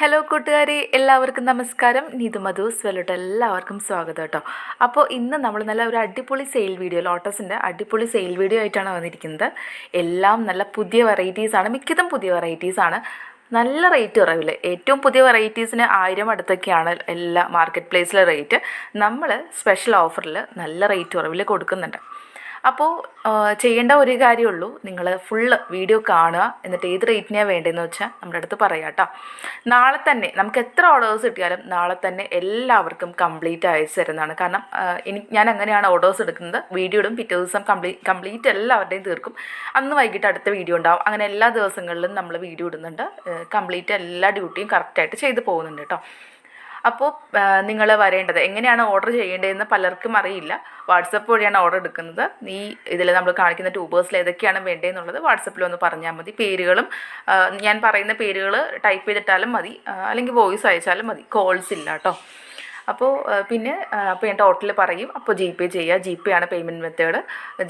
Hello കൂട്ടുകാരെ. എല്ലാവർക്കും നമസ്കാരം. നീതു മധു സ്വലോട്ട് എല്ലാവർക്കും സ്വാഗതം കേട്ടോ. അപ്പോൾ ഇന്ന് നമ്മൾ നല്ല ഒരു അടിപൊളി സെയിൽ വീഡിയോ ലോട്ടസിന്റെ അടിപൊളി സെയിൽ വീഡിയോ ആയിട്ടാണ് വന്നിരിക്കുന്നത്. എല്ലാം നല്ല പുതിയ വെറൈറ്റീസാണ് മിക്കതും പുതിയ വെറൈറ്റീസാണ് നല്ല റേറ്റ് കുറവില്ല ഏറ്റവും പുതിയ വെറൈറ്റീസിന് ആയിരം അടുത്തൊക്കെയാണ് എല്ലാ മാർക്കറ്റ് പ്ലേസിലെ റേറ്റ് നമ്മൾ സ്പെഷ്യൽ ഓഫറിൽ നല്ല റേറ്റ് കുറവിൽ കൊടുക്കുന്നുണ്ട്. അപ്പോൾ ചെയ്യേണ്ട ഒരു കാര്യമുള്ളൂ. നിങ്ങൾ ഫുള്ള് വീഡിയോ കാണുക. എന്നിട്ട് ഏത് റേറ്റിനാണ് വേണ്ടതെന്ന് വെച്ചാൽ നമ്മുടെ അടുത്ത് പറയാം കേട്ടോ. നാളെ തന്നെ നമുക്ക് എത്ര ഓർഡേഴ്സ് കിട്ടിയാലും നാളെ തന്നെ എല്ലാവർക്കും കംപ്ലീറ്റ് അയച്ചു തരുന്നതാണ്. കാരണം എനിക്ക് ഞാൻ അങ്ങനെയാണ് ഓർഡേഴ്സ് എടുക്കുന്നത്. വീഡിയോ ഇടും പിറ്റേ ദിവസം കംപ്ലീറ്റ് കംപ്ലീറ്റ് എല്ലാവരുടെയും തീർക്കും. അന്ന് വൈകിട്ട് അടുത്ത വീഡിയോ ഉണ്ടാവും. അങ്ങനെ എല്ലാ ദിവസങ്ങളിലും നമ്മൾ വീഡിയോ ഇടുന്നുണ്ട്. കംപ്ലീറ്റ് എല്ലാ ഡ്യൂട്ടിയും കറക്റ്റായിട്ട് ചെയ്തു പോകുന്നുണ്ട് കേട്ടോ. അപ്പോൾ നിങ്ങൾ വരേണ്ടത്. എങ്ങനെയാണ് ഓർഡർ ചെയ്യേണ്ടതെന്ന് പലർക്കും അറിയില്ല. വാട്സപ്പ് വഴിയാണ് ഓർഡർ എടുക്കുന്നത്. ഈ ഇതിൽ നമ്മൾ കാണിക്കുന്ന ട്യൂബേഴ്സിൽ ഏതൊക്കെയാണ് വേണ്ടതെന്നുള്ളത് വാട്സപ്പിൽ ഒന്ന് പറഞ്ഞാൽ മതി. പേരുകളും ഞാൻ പറയുന്ന പേരുകൾ ടൈപ്പ് ചെയ്തിട്ടാലും മതി. അല്ലെങ്കിൽ വോയിസ് അയച്ചാലും മതി. കോൾസ് ഇല്ല കേട്ടോ അപ്പോൾ പിന്നെ അപ്പോൾ ഞാൻ ടോട്ടൽ പറയും. അപ്പോൾ ജി പേ ചെയ്യുക ജി പേ ആണ് പേയ്മെന്റ് മെത്തേഡ്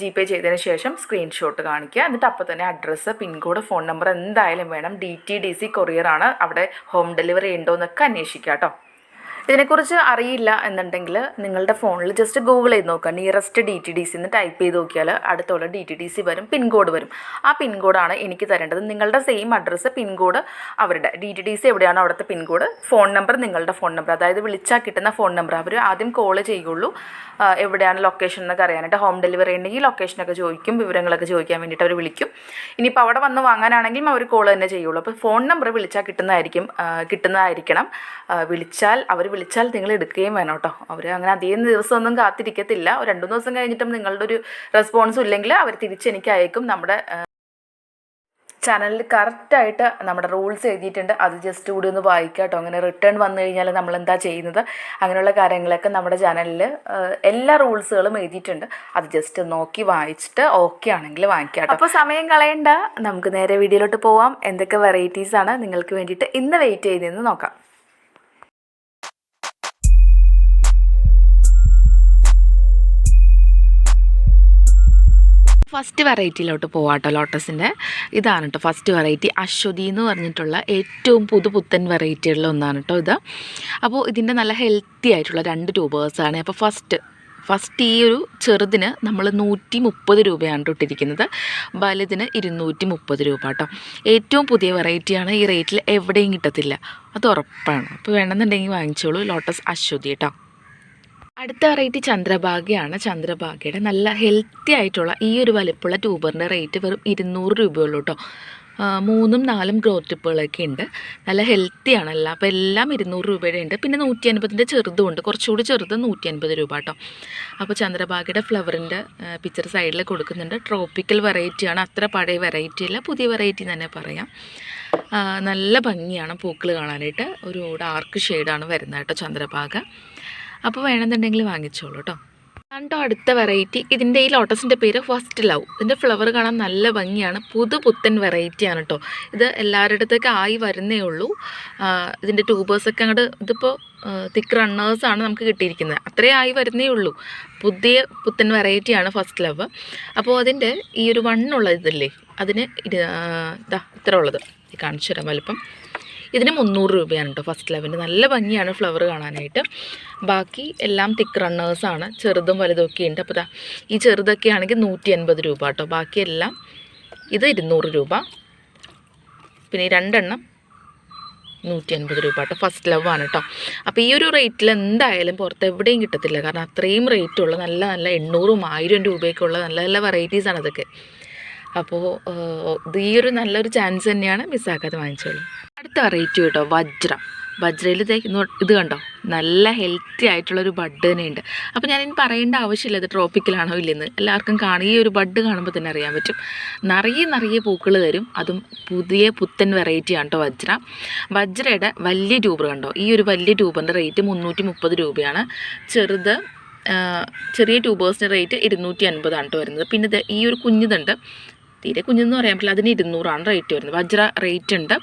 ജി പേ ചെയ്തതിന് ശേഷം സ്ക്രീൻഷോട്ട് കാണിക്കുക. എന്നിട്ട് അപ്പോൾ തന്നെ അഡ്രസ്സ് പിൻകോഡ് ഫോൺ നമ്പർ എന്തായാലും വേണം. ഡി ടി ഡി സി കൊറിയറാണ് അവിടെ ഹോം ഡെലിവറി ഉണ്ടോ എന്നൊക്കെ അന്വേഷിക്കുക കേട്ടോ ഇതിനെക്കുറിച്ച് അറിയില്ല എന്നുണ്ടെങ്കിൽ നിങ്ങളുടെ ഫോണിൽ ജസ്റ്റ് ഗൂഗിൾ ചെയ്ത് നോക്കുക. Nearest D T D C എന്ന് ടൈപ്പ് ചെയ്ത് നോക്കിയാൽ അടുത്തുള്ള ഡി ടി ഡി സി വരും പിൻകോഡ് വരും. ആ പിൻകോഡാണ് എനിക്ക് തരേണ്ടത്. നിങ്ങളുടെ സെയിം അഡ്രസ്സ് പിൻകോഡ് അവരുടെ ഡി ടി ഡി സി എവിടെയാണോ അവിടുത്തെ പിൻകോഡ് ഫോൺ നമ്പർ നിങ്ങളുടെ ഫോൺ നമ്പർ അതായത് വിളിച്ചാൽ കിട്ടുന്ന ഫോൺ നമ്പർ അവർ ആദ്യം കോൾ ചെയ്യുള്ളൂ. എവിടെയാണ് ലൊക്കേഷൻ എന്നൊക്കെ അറിയാനായിട്ട്. ഹോം ഡെലിവറി ഉണ്ടെങ്കിൽ ലൊക്കേഷനൊക്കെ ചോദിക്കും വിവരങ്ങളൊക്കെ ചോദിക്കാൻ വേണ്ടിയിട്ട് അവർ വിളിക്കും. ഇനിയിപ്പോൾ അവിടെ വന്ന് വാങ്ങാനാണെങ്കിലും അവർ കോൾ തന്നെ ചെയ്യുള്ളൂ. അപ്പോൾ ഫോൺ നമ്പർ വിളിച്ചാൽ കിട്ടുന്നതായിരിക്കും കിട്ടുന്നതായിരിക്കണം. വിളിച്ചാൽ അവർ വിളിച്ചാൽ നിങ്ങൾ എടുക്കുകയും വേണം കേട്ടോ. അവർ അങ്ങനെ അധികം ദിവസമൊന്നും കാത്തിരിക്കത്തില്ല. ഒരു രണ്ട് മൂന്ന് ദിവസം കഴിഞ്ഞിട്ടും നിങ്ങളുടെ ഒരു റെസ്പോൺസും ഇല്ലെങ്കിൽ അവർ തിരിച്ച് എനിക്ക് അയക്കും. നമ്മുടെ ചാനലിൽ കറക്റ്റായിട്ട് നമ്മുടെ റൂൾസ് എഴുതിയിട്ടുണ്ട്. അത് ജസ്റ്റ് കൂടി ഒന്ന് വായിക്കുക കേട്ടോ അങ്ങനെ റിട്ടേൺ വന്നു കഴിഞ്ഞാൽ നമ്മൾ എന്താ ചെയ്യുന്നത്? അങ്ങനെയുള്ള കാര്യങ്ങളൊക്കെ നമ്മുടെ ചാനലിൽ എല്ലാ റൂൾസുകളും എഴുതിയിട്ടുണ്ട്. അത് ജസ്റ്റ് നോക്കി വായിച്ചിട്ട് ഓക്കെ ആണെങ്കിൽ വാങ്ങിക്കാം അപ്പോൾ സമയം കളയണ്ട. നമുക്ക് നേരെ വീഡിയോയിലോട്ട് പോവാം. എന്തൊക്കെ വെറൈറ്റീസാണ് നിങ്ങൾക്ക് വേണ്ടിയിട്ട് ഇന്ന് വെയിറ്റ് ചെയ്തതെന്ന് നോക്കാം. ഫസ്റ്റ് വെറൈറ്റിയിലോട്ട് പോവാട്ടോ ലോട്ടസിന്റെ ഇതാണ് കേട്ടോ ഫസ്റ്റ് വെറൈറ്റി അശ്വതി എന്ന് പറഞ്ഞിട്ടുള്ള ഏറ്റവും പുതുപുത്തൻ വെറൈറ്റികളിൽ ഒന്നാണ് കേട്ടോ ഇത്. അപ്പോൾ ഇതിന്റെ നല്ല ഹെൽത്തി ആയിട്ടുള്ള രണ്ട് ട്യൂബേഴ്സാണ് അപ്പോൾ ഫസ്റ്റ് ഫസ്റ്റ് ഈ ഒരു ചെറുതിന് നമ്മൾ നൂറ്റി മുപ്പത് രൂപയാണ് ട്ടോ ഇട്ടിരിക്കുന്നത്. വലുതിന് ഇരുന്നൂറ്റി മുപ്പത് രൂപ കേട്ടോ ഏറ്റവും പുതിയ വെറൈറ്റിയാണ് ഈ റേറ്റിൽ എവിടെയും കിട്ടത്തില്ല. അത് ഉറപ്പാണ്. അപ്പോൾ വേണമെന്നുണ്ടെങ്കിൽ വാങ്ങിച്ചോളൂ. ലോട്ടസ് അശ്വതി കേട്ടോ അടുത്ത വെറൈറ്റി ചന്ദ്രഭാഗ്യയാണ് ചന്ദ്രഭാഗ്യയുടെ നല്ല ഹെൽത്തി ആയിട്ടുള്ള ഈ ഒരു വലിപ്പമുള്ള ട്യൂബറിന്റെ റേറ്റ് വെറും ഇരുന്നൂറ് രൂപയുള്ളൂ കേട്ടോ മൂന്നും നാലും ഗ്രോത്ത് ടിപ്പുകളൊക്കെ ഉണ്ട്. നല്ല ഹെൽത്തി ആണല്ലോ അപ്പോൾ എല്ലാം ഇരുന്നൂറ് രൂപയുടെ ഉണ്ട്. പിന്നെ നൂറ്റി അൻപതിന്റെ ചെറുതും ഉണ്ട്. കുറച്ചുകൂടി ചെറുത് നൂറ്റി അൻപത് രൂപ കേട്ടോ അപ്പോൾ ചന്ദ്രഭാഗ്യയുടെ ഫ്ലവറിന്റെ പിക്ചർ സൈഡിൽ കൊടുക്കുന്നുണ്ട്. ട്രോപ്പിക്കൽ വെറൈറ്റിയാണ് അത്ര പഴയ വെറൈറ്റി അല്ല. പുതിയ വെറൈറ്റി തന്നെ പറയാം. നല്ല ഭംഗിയാണ് പൂക്കൾ കാണാനായിട്ട്. ഒരു ഡാർക്ക് ഷെയ്ഡാണ് വരുന്നത് കേട്ടോ ചന്ദ്രഭാഗ. അപ്പോൾ വേണമെന്നുണ്ടെങ്കിൽ വാങ്ങിച്ചോളൂ കേട്ടോ കണ്ടോ അടുത്ത വെറൈറ്റി ഇതിന്റെ ഈ ലോട്ടസിന്റെ പേര് ഫസ്റ്റ് ലവ് ഇതിന്റെ ഫ്ലവർ കാണാൻ നല്ല ഭംഗിയാണ്. പുതു പുത്തൻ വെറൈറ്റിയാണ് കേട്ടോ ഇത് എല്ലാവരുടെ ആയി വരുന്നേ ഉള്ളൂ. ഇതിന്റെ ട്യൂബേഴ്സൊക്കെ അങ്ങോട്ട് ഇതിപ്പോൾ തിക്ക് റണ്ണേഴ്സാണ് നമുക്ക് കിട്ടിയിരിക്കുന്നത്. അത്രേ ആയി വരുന്നേ ഉള്ളൂ. പുതിയ പുത്തൻ വെറൈറ്റിയാണ് ഫസ്റ്റ് ലവ് അപ്പോൾ അതിന്റെ ഈ ഒരു വണ്ണുള്ള ഇതില്ലേ? അതിന് ഇത് ഇതാ ഇത്ര ഉള്ളത്. കാണിച്ചു തരാം വലുപ്പം. ഇതിന് മുന്നൂറ് രൂപയാണ് കേട്ടോ ഫസ്റ്റ് ലെവന്റെ നല്ല ഭംഗിയാണ് ഫ്ലവർ കാണാനായിട്ട്. ബാക്കി എല്ലാം തിക്ക് റണ്ണേഴ്സാണ് ചെറുതും വലുതൊക്കെ ഉണ്ട്. അപ്പോൾ ഈ ചെറുതൊക്കെ ആണെങ്കിൽ നൂറ്റി എൺപത് രൂപ കേട്ടോ ബാക്കിയെല്ലാം ഇത് ഇരുന്നൂറ് രൂപ. പിന്നെ ഈ രണ്ടെണ്ണം നൂറ്റി അൻപത് രൂപ കേട്ടോ ഫസ്റ്റ് ലവ് ആണ് കേട്ടോ അപ്പോൾ ഈ ഒരു റേറ്റിൽ എന്തായാലും പുറത്ത് എവിടെയും കിട്ടത്തില്ല. കാരണം അത്രയും റേറ്റുള്ള നല്ല നല്ല എണ്ണൂറും ആയിരം രൂപയൊക്കെ ഉള്ള നല്ല നല്ല വെറൈറ്റീസാണ് അതൊക്കെ. അപ്പോൾ ഈ ഒരു നല്ലൊരു ചാൻസ് തന്നെയാണ് മിസ്സാക്കാതെ വാങ്ങിച്ചോളൂ. അടുത്ത വെറൈറ്റി കേട്ടോ വജ്രം. വജ്രയിൽ ദേ ഇത് കണ്ടോ? നല്ല ഹെൽത്തി ആയിട്ടുള്ളൊരു ബഡ് തന്നെയുണ്ട്. അപ്പോൾ ഞാനിനി പറയേണ്ട ആവശ്യമില്ല ഇത് ട്രോപ്പിക്കലാണോ ഇല്ലെന്ന്. എല്ലാവർക്കും കാണും ഈ ഒരു ബഡ് കാണുമ്പോൾ തന്നെ അറിയാൻ പറ്റും. നിറയെ നിറയെ പൂക്കൾ തരും. അതും പുതിയ പുത്തൻ വെറൈറ്റിയാണ് കേട്ടോ വജ്ര. വജ്രയുടെ വലിയ ട്യൂബർ കണ്ടോ? ഈ ഒരു വലിയ ട്യൂബറിന്റെ റേറ്റ് മുന്നൂറ്റി മുപ്പത് രൂപയാണ്. ചെറുത് ചെറിയ ട്യൂബേഴ്സിന്റെ റേറ്റ് ഇരുന്നൂറ്റി അൻപതാണ് കേട്ടോ വരുന്നത്. പിന്നെ ഈ ഒരു കുഞ്ഞിതുണ്ട്. തീരെ കുഞ്ഞെന്ന് പറയാൻ പറ്റില്ല. അതിന് ഇരുന്നൂറാണ് റേറ്റ് വരുന്നത്. വജ്ര റേറ്റ് ഉണ്ട്.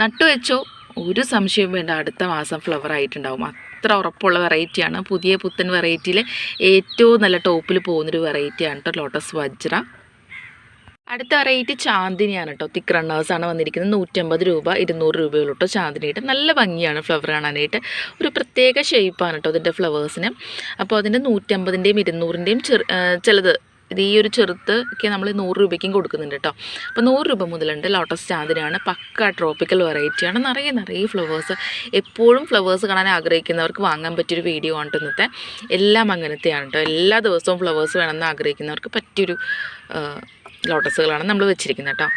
നട്ടു വെച്ചോ ഒരു സംശയവും വേണ്ട. അടുത്ത മാസം ഫ്ലവർ ആയിട്ടുണ്ടാവും. അത്ര ഉറപ്പുള്ള വെറൈറ്റിയാണ് പുതിയ പുത്തൻ വെറൈറ്റിയിൽ ഏറ്റവും നല്ല ടോപ്പിൽ പോകുന്നൊരു വെറൈറ്റിയാണ് കേട്ടോ ലോട്ടസ് വജ്ര. അടുത്ത വെറൈറ്റി ചാന്ദിനിയാണ് കേട്ടോ തിക്ക് റണ്ണേഴ്സാണ് വന്നിരിക്കുന്നത്. നൂറ്റമ്പത് രൂപ ഇരുന്നൂറ് രൂപയുള്ളൂ കേട്ടോ ചാന്ദിനിയുടെ നല്ല ഭംഗിയാണ് ഫ്ലവർ കാണാനായിട്ട്. ഒരു പ്രത്യേക ഷേപ്പാണ് കേട്ടോ അതിന്റെ ഫ്ലവേഴ്സിന് അപ്പോൾ അതിന്റെ നൂറ്റമ്പതിന്റെയും ഇരുന്നൂറിന്റെയും ചെറു ചിലത് ഇത് ഈ ഒരു ചെറുത്ത് ഒക്കെ നമ്മൾ നൂറ് രൂപയ്ക്കും കൊടുക്കുന്നുണ്ട് കേട്ടോ അപ്പോൾ നൂറ് രൂപ മുതലുണ്ട് ലോട്ടസ് ചാന്ദിനിയാണ്. പക്ക ട്രോപ്പിക്കൽ വെറൈറ്റിയാണ് നിറയെ നിറയെ ഫ്ലവേഴ്സ് എപ്പോഴും ഫ്ലവേഴ്സ് കാണാൻ ആഗ്രഹിക്കുന്നവർക്ക് വാങ്ങാൻ പറ്റിയൊരു വീഡിയോ ആണ് ഇന്നത്തെ. എല്ലാം അങ്ങനത്തെയാണ് കേട്ടോ എല്ലാ ദിവസവും ഫ്ലവേഴ്സ് വേണമെന്ന് ആഗ്രഹിക്കുന്നവർക്ക് പറ്റിയൊരു ലോട്ടസുകളാണ് നമ്മൾ വെച്ചിരിക്കുന്നത് കേട്ടോ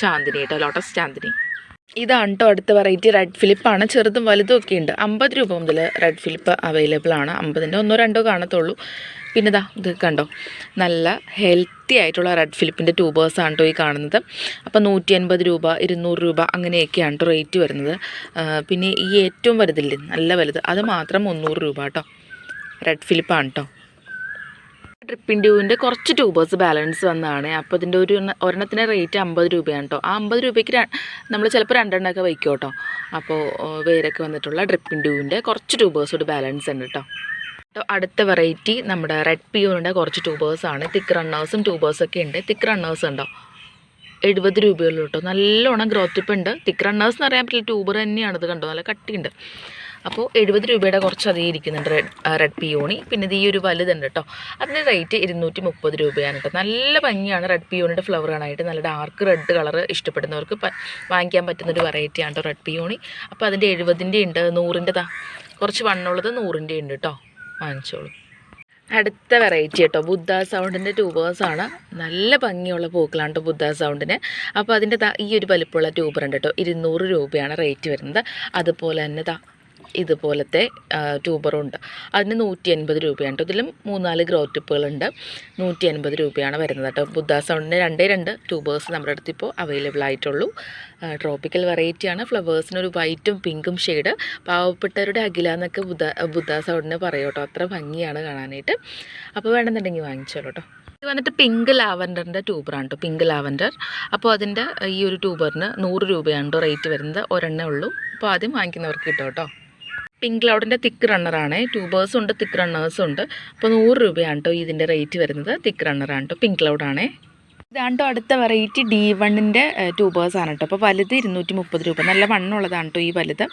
ചാന്ദിനി കേട്ടോ ലോട്ടസ് ചാന്ദിനി. ഇതാണ് കേട്ടോ അടുത്ത വെറൈറ്റി റെഡ് ഫിലിപ്പാണ് ചെറുതും വലുതും ഒക്കെ ഉണ്ട്. അമ്പത് രൂപ മുതൽ റെഡ് ഫിലിപ്പ് അവൈലബിൾ ആണ്. അമ്പതിന്റെ ഒന്നോ രണ്ടോ കാണത്തുള്ളൂ. പിന്നെ ഇതാ ഇത് കണ്ടോ? നല്ല ഹെൽത്തി ആയിട്ടുള്ള റെഡ് ഫിലിപ്പിന്റെ ആണ് കേട്ടോ ഈ കാണുന്നത്. അപ്പോൾ നൂറ്റി അൻപത് രൂപ ഇരുന്നൂറ് രൂപ അങ്ങനെയൊക്കെയാണ് കേട്ടോ റേറ്റ് വരുന്നത്. പിന്നെ ഈ ഏറ്റവും വലുതില്ലേ? നല്ല വലുത്. അത് മാത്രം മുന്നൂറ് രൂപ കേട്ടോ റെഡ് ഫിലിപ്പാണ് കേട്ടോ ട്രിപ്പിൻ ഡ്യൂവിന്റെ കുറച്ച് ട്യൂബേഴ്സ് ബാലൻസ് വന്നതാണ് അപ്പോൾ ഇതിന്റെ ഒരു ഒരെണ്ണത്തിന്റെ റേറ്റ് അമ്പത് രൂപയാണ് കേട്ടോ ആ അമ്പത് രൂപയ്ക്ക് നമ്മൾ ചിലപ്പോൾ രണ്ടെണ്ണമൊക്കെ വയ്ക്കും കേട്ടോ അപ്പോൾ വേരൊക്കെ വന്നിട്ടുള്ള ട്രിപ്പിൻ ഡ്യൂവിന്റെ കുറച്ച് ട്യൂബേഴ്സ് ഒരു ബാലൻസ് ഉണ്ട് കേട്ടോ അടുത്ത വെറൈറ്റി നമ്മുടെ റെഡ് പിയോണിന്റെ കുറച്ച് ട്യൂബേഴ്സാണ് തിക്ക് റണ്ണേഴ്സും ട്യൂബേഴ്സൊക്കെ ഉണ്ട്. തിക്ക് റണ്ണേഴ്സ് ഉണ്ടോ? എഴുപത് രൂപയുള്ളൂ കേട്ടോ നല്ലോണം ഗ്രോത്ത് ടിപ്പ് ഉണ്ട്. തിക്ക് റണ്ണേഴ്സ് എന്ന് പറയാൻ പറ്റില്ല. ട്യൂബർ തന്നെയാണ്. കണ്ടോ? നല്ല കട്ടിയുണ്ട്. അപ്പോൾ എഴുപത് രൂപയുടെ കുറച്ച് അധികം ഇരിക്കുന്നുണ്ട് റെഡ് റെഡ് പിയോണി പിന്നെ ഇത് ഈ ഒരു വലുതുണ്ട് കേട്ടോ അതിന്റെ റേറ്റ് ഇരുന്നൂറ്റി മുപ്പത് രൂപയാണ് കേട്ടോ നല്ല ഭംഗിയാണ് റെഡ് പിയോണിയുടെ ഫ്ലവർ കാണാനായിട്ട്. നല്ല ഡാർക്ക് റെഡ് കളർ ഇഷ്ടപ്പെടുന്നവർക്ക് വാങ്ങിക്കാൻ പറ്റുന്നൊരു വെറൈറ്റിയാണ് കേട്ടോ റെഡ് പിയോണി അപ്പോൾ അതിന്റെ എഴുപതിന്റെ ഉണ്ട്. നൂറിന്റെ താ. കുറച്ച് വണ്ണുള്ളത് നൂറിന്റെ ഉണ്ട് കേട്ടോ വാങ്ങിച്ചോളൂ. അടുത്ത വെറൈറ്റി കേട്ടോ ബുദ്ധ സൗണ്ടിന്റെ ട്യൂബേഴ്സാണ് നല്ല ഭംഗിയുള്ള പൂക്കളാണ് കേട്ടോ ബുദ്ധ സൗണ്ടിന് അപ്പോൾ അതിന്റെ ഈ ഒരു വലിപ്പമുള്ള ട്യൂബർ ഉണ്ട് കേട്ടോ ഇരുന്നൂറ് രൂപയാണ് റേറ്റ് വരുന്നത്. അതുപോലെ തന്നെ ഇതുപോലത്തെ ട്യൂബറുണ്ട്. അതിന് നൂറ്റി എൺപത് രൂപയാണ് കേട്ടോ ഇതിലും മൂന്നാൽ ഗ്രോ ടിപ്പുകളുണ്ട്. നൂറ്റി എൺപത് രൂപയാണ് വരുന്നത് കേട്ടോ ബുദ്ധ സൗണ്ടിന് രണ്ടേ രണ്ട് ട്യൂബേഴ്സ് നമ്മുടെ അടുത്ത് ഇപ്പോൾ അവൈലബിൾ ആയിട്ടുള്ളൂ. ട്രോപ്പിക്കൽ വെറൈറ്റിയാണ് ഫ്ലവേഴ്സിന് ഒരു വൈറ്റും പിങ്കും ഷെയ്ഡ്. പാവപ്പെട്ടവരുടെ അഖില എന്നൊക്കെ ബുദ്ധ ബുദ്ധ സൗണ്ടിന് പറയും കേട്ടോ അത്ര ഭംഗിയാണ് കാണാനായിട്ട്. അപ്പോൾ വേണമെന്നുണ്ടെങ്കിൽ വാങ്ങിച്ചോളൂ കേട്ടോ ഇത് വന്നിട്ട് പിങ്ക് ലാവൻഡറിന്റെ ട്യൂബറാണ് കേട്ടോ പിങ്ക് ലാവൻഡർ. അപ്പോൾ അതിന്റെ ഈ ഒരു ട്യൂബറിന് നൂറ് രൂപയാണ് റേറ്റ് വരുന്നത്. ഒരെണ്ണേ ഉള്ളൂ. അപ്പോൾ ആദ്യം വാങ്ങിക്കുന്നവർക്ക് കിട്ടും കേട്ടോ പിങ്ക് ക്ലൗഡിന്റെ തിക്ക് റണ്ണറാണ്. ട്യൂബേഴ്സും ഉണ്ട് തിക്ക് റണ്ണേഴ്സും ഉണ്ട്. അപ്പോൾ നൂറ് രൂപയാണ് കേട്ടോ ഇതിന്റെ റേറ്റ് വരുന്നത്. തിക്ക് റണ്ണറാണ് കേട്ടോ പിങ്ക് ക്ലൗഡാണേ. ഇതാണ് കേട്ടോ അടുത്ത വെറൈറ്റി ഡി വണ്ണിന്റെ ട്യൂബേഴ്സ് ആണ് കേട്ടോ അപ്പോൾ വലുത് ഇരുന്നൂറ്റി മുപ്പത് രൂപ. നല്ല വണ്ണുള്ളതാണ് കേട്ടോ ഈ വലുത്.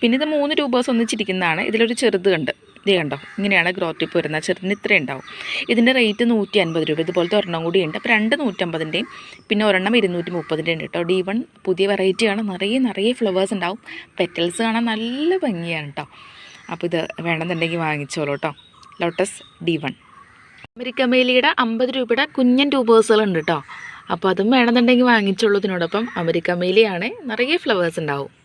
പിന്നെ ഇത് മൂന്ന് ട്യൂബേഴ്സ് ഒന്നിച്ചിരിക്കുന്നതാണ്. ഇതിലൊരു ചെറുത് കണ്ട് ഇത് കണ്ടോ? ഇങ്ങനെയാണ് ഗ്രോത്ത് ടിപ്പ് വരുന്നത്. ചെറുതിന് ഇത്രയും ഉണ്ടാവും. ഇതിന്റെ റേറ്റ് നൂറ്റി അൻപത് രൂപ. ഇതുപോലത്തെ ഒരെണ്ണം കൂടി ഉണ്ട്. അപ്പോൾ രണ്ട് നൂറ്റമ്പതിന്റെയും പിന്നെ ഒരെണ്ണം ഇരുന്നൂറ്റി മുപ്പതിന്റെയും കേട്ടോ. ഡി വൺ പുതിയ വെറൈറ്റിയാണ് നിറയെ നിറയെ ഫ്ലവേഴ്സ് ഉണ്ടാവും. പെറ്റൽസ് കാണാൻ നല്ല ഭംഗിയാണ് കേട്ടോ. അപ്പോൾ ഇത് വേണമെന്നുണ്ടെങ്കിൽ വാങ്ങിച്ചോളൂ കേട്ടോ. ലോട്ടസ് ഡി വൺ അമേരിക്കമേലിയുടെ അമ്പത് രൂപയുടെ കുഞ്ഞൻ ട്യൂബേഴ്സുകളുണ്ട് കേട്ടോ. അപ്പോൾ അതും വേണമെന്നുണ്ടെങ്കിൽ വാങ്ങിച്ചോളൂ ഇതിനോടൊപ്പം. അമേരിക്കമേലിയാണ് നിറയെ ഫ്ലവേഴ്സ് ഉണ്ടാവും.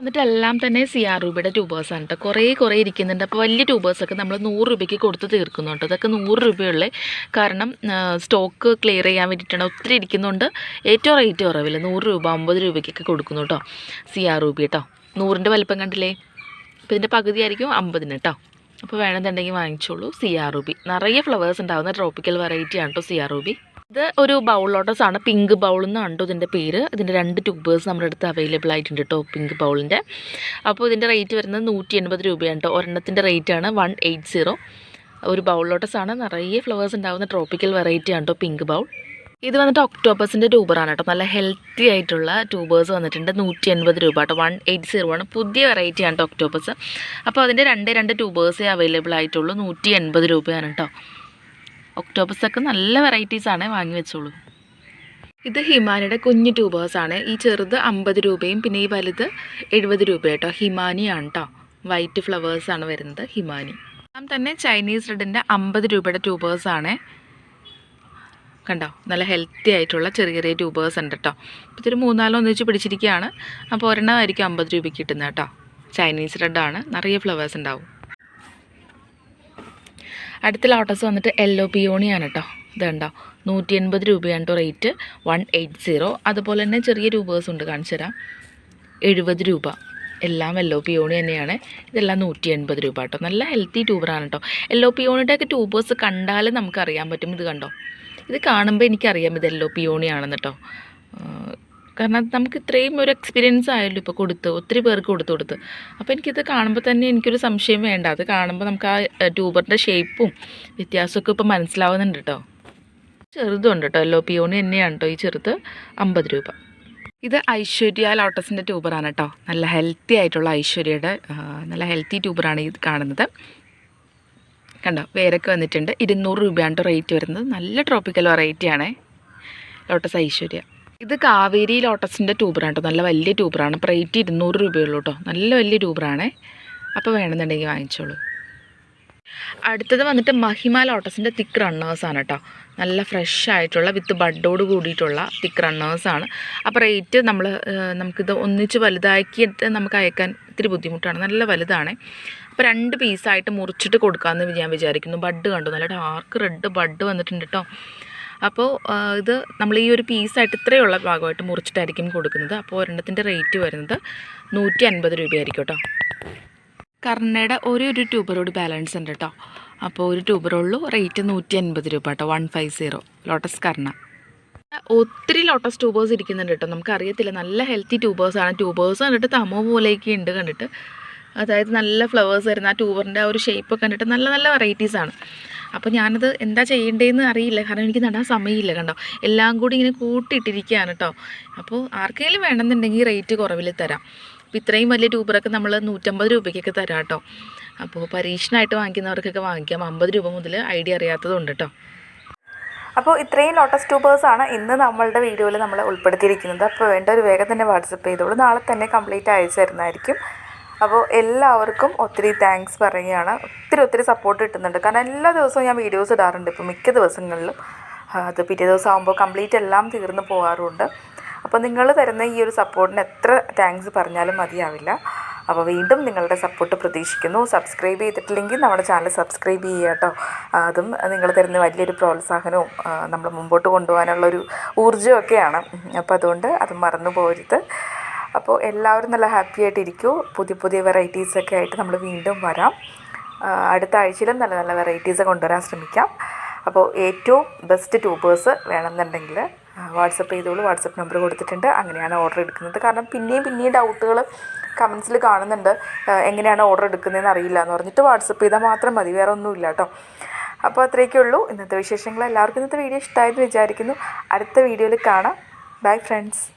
എന്നിട്ട് എല്ലാം തന്നെ സി ആർ രൂപയുടെ ട്യൂബേഴ്സാണ് കേട്ടോ കുറേ കുറേ ഇരിക്കുന്നുണ്ട്. അപ്പോൾ വലിയ ട്യൂബേഴ്സൊക്കെ നമ്മൾ നൂറ് രൂപയ്ക്ക് കൊടുത്ത് തീർക്കുന്നു കേട്ടോ അതൊക്കെ നൂറ് രൂപയുള്ളേ. കാരണം സ്റ്റോക്ക് ക്ലിയർ ചെയ്യാൻ വേണ്ടിയിട്ടാണ് ഒത്തിരി ഇരിക്കുന്നുണ്ട്. ഏറ്റവും റേറ്റ് കുറവില്ല. നൂറ് രൂപ അമ്പത് രൂപയ്ക്കൊക്കെ കൊടുക്കുന്നു കേട്ടോ സി ആർ രൂപ കേട്ടോ നൂറിന്റെ വലിപ്പം കണ്ടില്ലേ? അപ്പോൾ ഇതിന്റെ പകുതി ആയിരിക്കും അമ്പതിന് കേട്ടോ അപ്പോൾ വേണമെന്നുണ്ടെങ്കിൽ വാങ്ങിച്ചോളൂ. സി ആർ റൂബി നിറയെ ഫ്ലവേഴ്സ് ഉണ്ടാകുന്ന ട്രോപ്പിക്കൽ വെറൈറ്റി ആണ് കേട്ടോ സി ആർ രൂപി ഇത് ഒരു ബൗൾ ലോട്ടസ് ആണ്. പിങ്ക് ബൗൾ എന്ന് കണ്ടു ഇതിന്റെ പേര്. ഇതിന്റെ രണ്ട് ട്യൂബേഴ്സ് നമ്മുടെ അടുത്ത് അവൈലബിൾ ആയിട്ടുണ്ട് കേട്ടോ പിങ്ക് ബൗളിന്റെ അപ്പോൾ ഇതിന്റെ റേറ്റ് വരുന്നത് നൂറ്റി എൺപത് രൂപയാണ് ഒരെണ്ണത്തിന്റെ റേറ്റാണ് വൺ എയ്റ്റ് സീറോ ഒരു ബൗൾ ലോട്ടസ് ആണ്. നിറയെ ഫ്ലവേഴ്സ് ഉണ്ടാകുന്ന ട്രോപ്പിക്കൽ വെറൈറ്റി ആണ് കേട്ടോ പിങ്ക് ബൗൾ ഇത് വന്നിട്ട് ഒക്ടോബസിന്റെ ട്യൂബറാണ് കേട്ടോ നല്ല ഹെൽത്തി ആയിട്ടുള്ള ട്യൂബേഴ്സ് വന്നിട്ടുണ്ട്. നൂറ്റി എൺപത് രൂപ കേട്ടോ വൺ എയ്റ്റ് സീറോ ആണ്. പുതിയ വെറൈറ്റി ആണ് കേട്ടോ ഒക്ടോബസ് അപ്പോൾ അതിന്റെ രണ്ട് രണ്ട് ട്യൂബേഴ്സേ അവൈലബിൾ ആയിട്ടുള്ളൂ. നൂറ്റി എൺപത് രൂപയാണ് കേട്ടോ ഒക്ടോബസ് ഒക്കെ നല്ല വെറൈറ്റീസ് ആണ് വാങ്ങി വെച്ചോളൂ. ഇത് ഹിമാനിയുടെ കുഞ്ഞു ആണ്. ഈ ചെറുത് അമ്പത് രൂപയും പിന്നെ ഈ വലുത് എഴുപത് രൂപ കേട്ടോ ഹിമാനിയാണ് കേട്ടോ വൈറ്റ് ഫ്ലവേഴ്സ് ആണ് വരുന്നത് ഹിമാനി. ഞാൻ തന്നെ ചൈനീസ് റെഡിന്റെ അമ്പത് രൂപയുടെ ട്യൂബേഴ്സ് ആണ്. കണ്ടോ? നല്ല ഹെൽത്തി ആയിട്ടുള്ള ചെറിയ ചെറിയ ട്യൂബേഴ്സ് ഉണ്ട് കേട്ടോ അപ്പോൾ ഇതൊരു മൂന്നാലോ ഒന്നിച്ച് പിടിച്ചിരിക്കുകയാണ്. അപ്പോൾ ഒരെണ്ണമായിരിക്കും അമ്പത് രൂപയ്ക്ക് കിട്ടുന്നത് കേട്ടോ ചൈനീസ് റെഡ് ആണ്. നിറയെ ഫ്ലവേഴ്സ് ഉണ്ടാവും. അടുത്ത ലോട്ടസ് വന്നിട്ട് യെല്ലോ പിയോണിയാണ് കേട്ടോ ഇതുണ്ടോ? നൂറ്റി എൺപത് രൂപയാണ് കേട്ടോ റേറ്റ് വൺ എയ്റ്റ് സീറോ അതുപോലെ തന്നെ ചെറിയ രൂപേഴ്സ് ഉണ്ട് കാണിച്ചു തരാം. എഴുപത് രൂപ. എല്ലാം യെല്ലോ പിയോണി തന്നെയാണ്. ഇതെല്ലാം നൂറ്റി എൺപത് രൂപ കേട്ടോ നല്ല ഹെൽത്തി ട്യൂബറാണ് കേട്ടോ യെല്ലോ പിയോണിയുടെയൊക്കെ ട്യൂബേഴ്സ് കണ്ടാൽ നമുക്കറിയാൻ പറ്റും. ഇത് കണ്ടോ? ഇത് കാണുമ്പോൾ എനിക്കറിയാം ഇത് യെല്ലോ പിയോണി ആണെന്ന് കേട്ടോ കാരണം അത് നമുക്ക് ഇത്രയും ഒരു എക്സ്പീരിയൻസ് ആയല്ലോ ഇപ്പോൾ കൊടുത്ത് ഒത്തിരി പേർക്ക് കൊടുത്ത് കൊടുത്ത്. അപ്പോൾ എനിക്കിത് കാണുമ്പോൾ തന്നെ എനിക്കൊരു സംശയം വേണ്ട. അത് കാണുമ്പോൾ നമുക്ക് ആ ട്യൂബറിന്റെ ഷേപ്പും വ്യത്യാസമൊക്കെ ഇപ്പോൾ മനസ്സിലാവുന്നുണ്ട് കേട്ടോ ചെറുതുണ്ട് കേട്ടോ എല്ലോ പിയോണി തന്നെയാണ് കേട്ടോ ഈ ചെറുത്. അമ്പത് രൂപ. ഇത് ഐശ്വര്യ ലോട്ടസിന്റെ ട്യൂബറാണ് കേട്ടോ നല്ല ഹെൽത്തി ആയിട്ടുള്ള ഐശ്വര്യയുടെ നല്ല ഹെൽത്തി ട്യൂബറാണ് ഇത് കാണുന്നത്. കണ്ടോ? വേരൊക്കെ വന്നിട്ടുണ്ട്. ഇരുന്നൂറ് രൂപയാണ് റേറ്റ് വരുന്നത്. നല്ല ട്രോപ്പിക്കൽ വെറൈറ്റിയാണേ ലോട്ടസ് ഐശ്വര്യ. ഇത് കാവേരി ലോട്ടസിന്റെ ട്യൂബറാണ് കേട്ടോ നല്ല വലിയ ട്യൂബറാണ്. പ്രൈറ്റ് ഇരുന്നൂറ് രൂപയുള്ളൂ കേട്ടോ നല്ല വലിയ ട്യൂബറാണേ. അപ്പോൾ വേണമെന്നുണ്ടെങ്കിൽ വാങ്ങിച്ചോളൂ. അടുത്തത് വന്നിട്ട് മഹിമ ലോട്ടസിന്റെ തിക്ക് റണ്ണേഴ്സാണ് കേട്ടോ നല്ല ഫ്രഷ് ആയിട്ടുള്ള വിത്ത് ബഡോട് കൂടിയിട്ടുള്ള തിക്ക് റണ്ണേഴ്സാണ്. അപ്പോൾ റേറ്റ് നമ്മൾ നമുക്കിത് ഒന്നിച്ച് വലുതാക്കിയിട്ട് നമുക്ക് അയക്കാൻ ഇത്തിരി ബുദ്ധിമുട്ടാണ്. നല്ല വലുതാണ്. അപ്പോൾ രണ്ട് പീസായിട്ട് മുറിച്ചിട്ട് കൊടുക്കാമെന്ന് ഞാൻ വിചാരിക്കുന്നു. ബഡ് കണ്ടു. നല്ല ഡാർക്ക് റെഡ് ബഡ് വന്നിട്ടുണ്ട് കേട്ടോ അപ്പോൾ ഇത് നമ്മൾ ഈ ഒരു പീസായിട്ട് ഇത്രയുള്ള ഭാഗമായിട്ട് മുറിച്ചിട്ടായിരിക്കും കൊടുക്കുന്നത്. അപ്പോൾ ഒരെണ്ണത്തിന്റെ റേറ്റ് വരുന്നത് നൂറ്റി അൻപത് രൂപയായിരിക്കും കേട്ടോ കർണയുടെ ഒരേ ഒരു ട്യൂബറോട് ബാലൻസ് ഉണ്ട് കേട്ടോ അപ്പോൾ ഒരു ട്യൂബറുള്ളൂ റേറ്റ് നൂറ്റി അൻപത് രൂപ കേട്ടോ വൺ ഫൈവ് സീറോ. ലോട്ടസ് കർണ. ഒത്തിരി ലോട്ടസ് ട്യൂബേഴ്സ് ഇരിക്കുന്നുണ്ട് കേട്ടോ നമുക്കറിയത്തില്ല. നല്ല ഹെൽത്തി ട്യൂബേഴ്സാണ്. ട്യൂബേഴ്സ് കണ്ടിട്ട് തമോ പോലെയൊക്കെ ഉണ്ട് കണ്ടിട്ട്. അതായത് നല്ല ഫ്ലവേഴ്സ് വരുന്ന ആ ട്യൂബറിന്റെ ആ ഒരു ഷേപ്പ് കണ്ടിട്ട് നല്ല നല്ല വെറൈറ്റീസാണ്. അപ്പോൾ ഞാനത് എന്താ ചെയ്യേണ്ടതെന്ന് അറിയില്ല. കാരണം എനിക്ക് നടാൻ സമയമില്ല കണ്ടോ. എല്ലാം കൂടി ഇങ്ങനെ കൂട്ടിയിട്ടിരിക്കുകയാണ് കേട്ടോ. അപ്പോൾ ആർക്കെങ്കിലും വേണമെന്നുണ്ടെങ്കിൽ റേറ്റ് കുറവിൽ തരാം. അപ്പോൾ ഇത്രയും വലിയ ട്യൂബറൊക്കെ നമ്മൾ നൂറ്റമ്പത് രൂപയ്ക്കൊക്കെ തരാം കേട്ടോ. അപ്പോൾ പരീക്ഷണമായിട്ട് വാങ്ങിക്കുന്നവർക്കൊക്കെ വാങ്ങിക്കാം. അമ്പത് രൂപ മുതൽ ഐഡിയ അറിയാത്തതുണ്ട് കേട്ടോ. അപ്പോൾ ഇത്രയും ലോട്ടസ് ട്യൂബേഴ്സാണ് ഇന്ന് നമ്മളുടെ വീഡിയോയിൽ നമ്മൾ ഉൾപ്പെടുത്തിയിരിക്കുന്നത്. അപ്പോൾ വേണ്ട ഒരു വേഗം തന്നെ വാട്സപ്പ് ചെയ്തോളൂ. നാളെ തന്നെ കംപ്ലീറ്റ് അയച്ചു തരുന്നതായിരിക്കും. അപ്പോൾ എല്ലാവർക്കും ഒത്തിരി താങ്ക്സ് പറയുകയാണ്. ഒത്തിരി ഒത്തിരി സപ്പോർട്ട് കിട്ടുന്നുണ്ട്. കാരണം എല്ലാ ദിവസവും ഞാൻ വീഡിയോസ് ഇടാറുണ്ട്. ഇപ്പോൾ മിക്ക ദിവസങ്ങളിലും അത് പിറ്റേ ദിവസം ആകുമ്പോൾ കംപ്ലീറ്റ് എല്ലാം തീർന്നു പോകാറുണ്ട്. അപ്പോൾ നിങ്ങൾ തരുന്ന ഈ ഒരു സപ്പോർട്ടിന് എത്ര താങ്ക്സ് പറഞ്ഞാലും മതിയാവില്ല. അപ്പോൾ വീണ്ടും നിങ്ങളുടെ സപ്പോർട്ട് പ്രതീക്ഷിക്കുന്നു. സബ്സ്ക്രൈബ് ചെയ്തിട്ടില്ലെങ്കിൽ നമ്മുടെ ചാനൽ സബ്സ്ക്രൈബ് ചെയ്യുക കേട്ടോ. അതും നിങ്ങൾ തരുന്ന വലിയൊരു പ്രോത്സാഹനവും നമ്മൾ മുമ്പോട്ട് കൊണ്ടുപോകാനുള്ളൊരു ഊർജമൊക്കെയാണ് അപ്പോൾ അതുകൊണ്ട് അത് മറന്നു പോകരുത്. അപ്പോൾ എല്ലാവരും നല്ല ഹാപ്പി ആയിട്ടിരിക്കൂ. പുതിയ പുതിയ വെറൈറ്റീസൊക്കെ ആയിട്ട് നമ്മൾ വീണ്ടും വരാം. അടുത്ത ആഴ്ചയിലും നല്ല നല്ല വെറൈറ്റീസ് കൊണ്ടുവരാൻ ശ്രമിക്കാം. അപ്പോൾ ഏറ്റവും ബെസ്റ്റ് ട്യൂബേഴ്സ് വേണമെന്നുണ്ടെങ്കിൽ വാട്സപ്പ് ചെയ്തോളൂ. വാട്സപ്പ് നമ്പർ കൊടുത്തിട്ടുണ്ട്. അങ്ങനെയാണ് ഓർഡർ എടുക്കുന്നത്. കാരണം പിന്നെയും പിന്നെയും ഡൗട്ടുകൾ കമൻസിൽ കാണുന്നുണ്ട്. എങ്ങനെയാണ് ഓർഡർ എടുക്കുന്നതെന്ന് അറിയില്ല എന്ന് പറഞ്ഞിട്ട് വാട്സപ്പ് ചെയ്താൽ മാത്രം മതി. വേറെ ഒന്നുമില്ല കേട്ടോ അപ്പോൾ അത്രയൊക്കെ ഉള്ളൂ. ഇന്നത്തെ വിശേഷങ്ങൾ എല്ലാവർക്കും ഇന്നത്തെ വീഡിയോ ഇഷ്ടമായെന്ന് വിചാരിക്കുന്നു. അടുത്ത വീഡിയോയിൽ കാണാം. Bye friends